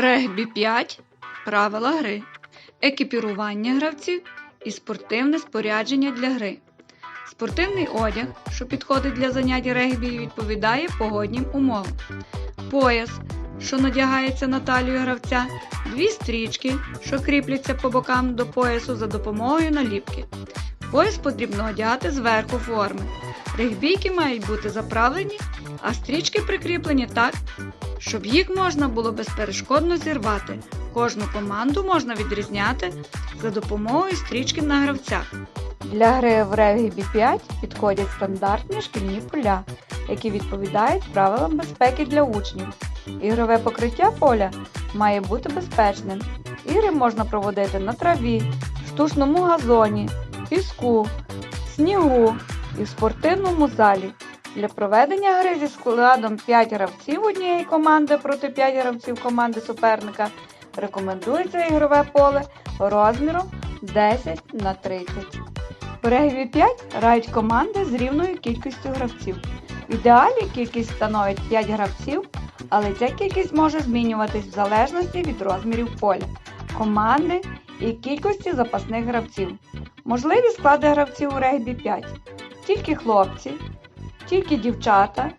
Регбі 5. Правила гри. Екіпірування гравців і спортивне спорядження для гри. Спортивний одяг, що підходить для занять регбі і відповідає погоднім умовам. Пояс, що надягається на талію гравця, дві стрічки, що кріпляться по бокам до поясу за допомогою наліпки. Пояс потрібно одягати зверху форми. Регбійки мають бути заправлені, а стрічки прикріплені так, щоб їх можна було безперешкодно зірвати. Кожну команду можна відрізняти за допомогою стрічки на гравцях. Для гри в регбі 5 підходять стандартні шкільні поля, які відповідають правилам безпеки для учнів. Ігрове покриття поля має бути безпечним. Ігри можна проводити на траві, штучному газоні, піску, снігу і в спортивному залі. Для проведення гри зі складом 5 гравців однієї команди проти 5 гравців команди суперника рекомендується ігрове поле розміром 10 на 30. В регбі 5 грають команди з рівною кількістю гравців. В ідеалі кількість становить 5 гравців, але ця кількість може змінюватись в залежності від розмірів поля, команди і кількості запасних гравців. Можливі склади гравців у регбі 5. Тільки хлопці, тільки дівчата,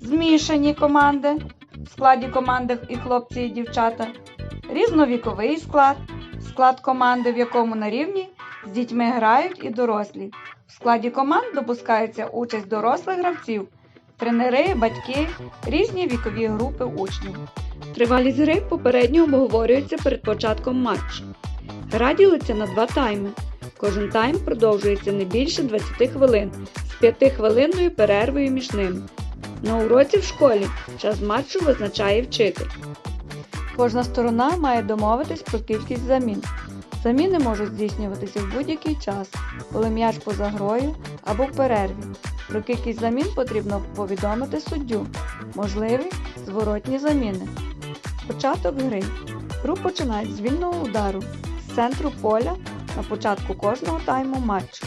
змішані команди в складі команди і хлопці і дівчата, різновіковий склад, склад команди, в якому на рівні з дітьми грають і дорослі. В складі команд допускається участь дорослих гравців, тренери, батьки, різні вікові групи учнів. Тривалість гри попередньо обговорюється перед початком матчу. Гра ділиться на два тайми. Кожен тайм продовжується не більше 20 хвилин з 5-хвилинною перервою між ними. На уроці в школі час матчу визначає вчитель. Кожна сторона має домовитись про кількість замін. Заміни можуть здійснюватися в будь-який час, коли м'яч поза грою або в перерві. Про кількість замін потрібно повідомити суддю. Можливі зворотні заміни. Початок гри. Гру починають з вільного удару з центру поля на початку кожного тайму матчу,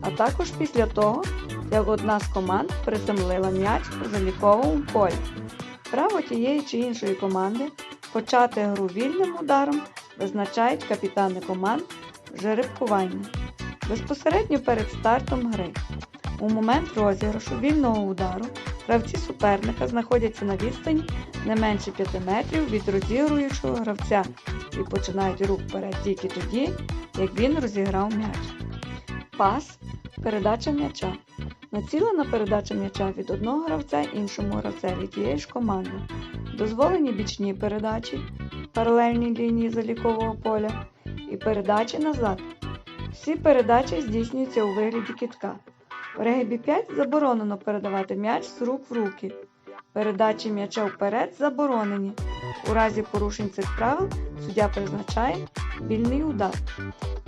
а також після того, як одна з команд приземлила м'яч у заліковому полі. Право тієї чи іншої команди почати гру вільним ударом визначають капітани команд жеребкування. Безпосередньо перед стартом гри. У момент розіграшу вільного удару гравці суперника знаходяться на відстані не менше 5 метрів від розігруючого гравця і починають рух вперед тільки тоді, як він розіграв м'яч. Пас передача м'яча. Націлена передача м'яча від одного гравця іншому гравцеві тієї ж команди. Дозволені бічні передачі, паралельні лінії залікового поля і передачі назад. Всі передачі здійснюються у вигляді кітка. В регбі 5 заборонено передавати м'яч з рук в руки. Передачі м'яча вперед заборонені. У разі порушень цих правил суддя призначає вільний удар.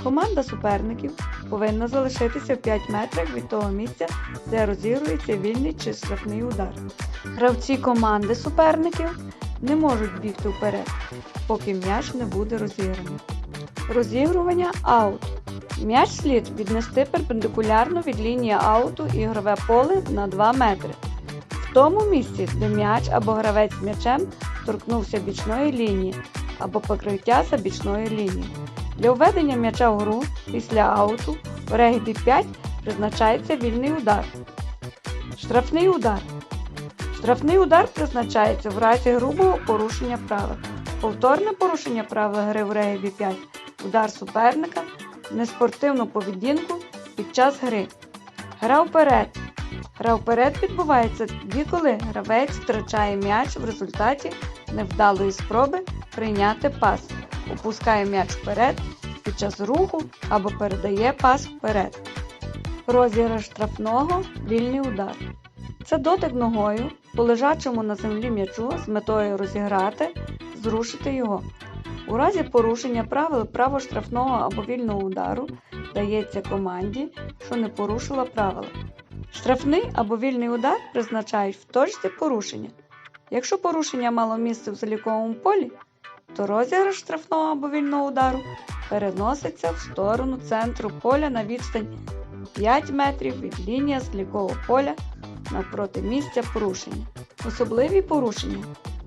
Команда суперників повинна залишитися в 5 метрах від того місця, де розігрується вільний чи штрафний удар. Гравці команди суперників не можуть бігти вперед, поки м'яч не буде розіграний. Розігрування аут. М'яч слід віднести перпендикулярно від лінії ауту ігрове поле на 2 метри. В тому місці, де м'яч або гравець з м'ячем торкнувся бічної лінії або покриття за бічною лінією. Для введення м'яча в гру після ауту в регбі 5 призначається вільний удар. Штрафний удар. Штрафний удар призначається в разі грубого порушення правил. Повторне порушення правил гри в регбі 5 удар суперника, неспортивну поведінку під час гри. Гра вперед. Гра вперед відбувається тоді, коли гравець втрачає м'яч в результаті невдалої спроби прийняти пас, опускає м'яч вперед під час руху або передає пас вперед. Розіграш штрафного вільний удар. Це дотик ногою по лежачому на землі м'ячу з метою розіграти, зрушити його. У разі порушення правил право штрафного або вільного удару дається команді, що не порушила правила. Штрафний або вільний удар призначають в точці порушення. Якщо порушення мало місце в заліковому полі, то розіграш штрафного або вільного удару переноситься в сторону центру поля на відстань 5 метрів від лінії залікового поля навпроти місця порушення. Особливі порушення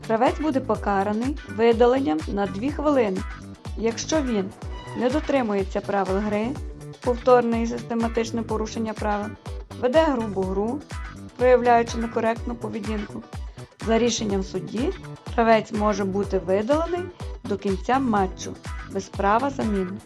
Гравець буде покараний видаленням на 2 хвилини. Якщо він не дотримується правил гри, повторне і систематичне порушення правил, веде грубу гру, проявляючи некоректну поведінку, за рішенням судді гравець може бути видалений до кінця матчу без права заміни.